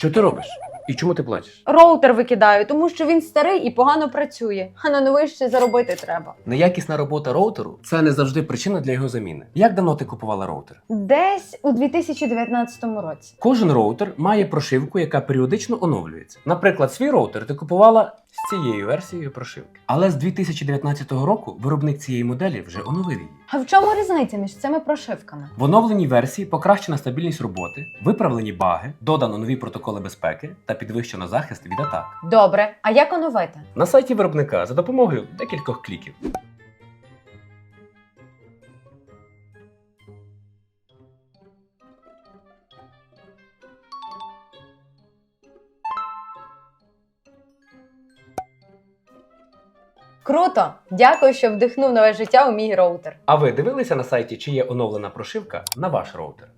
Що ти робиш? І чому ти плачеш? Роутер викидаю, тому що він старий і погано працює, а на новий ще заробити треба. Неякісна робота роутеру це не завжди причина для його заміни. Як давно ти купувала роутер? Десь у 2019 році. Кожен роутер має прошивку, яка періодично оновлюється. Наприклад, свій роутер ти купувала з цією версією прошивки. Але з 2019 року виробник цієї моделі вже оновив її. А в чому різниця між цими прошивками? В оновленій версії покращена стабільність роботи, виправлені баги, додано нові протоколи безпеки та підвищено захист від атак. Добре, а як оновити? На сайті виробника за допомогою декількох кліків. Круто! Дякую, що вдихнув нове життя у мій роутер. А ви дивилися на сайті, чи є оновлена прошивка на ваш роутер?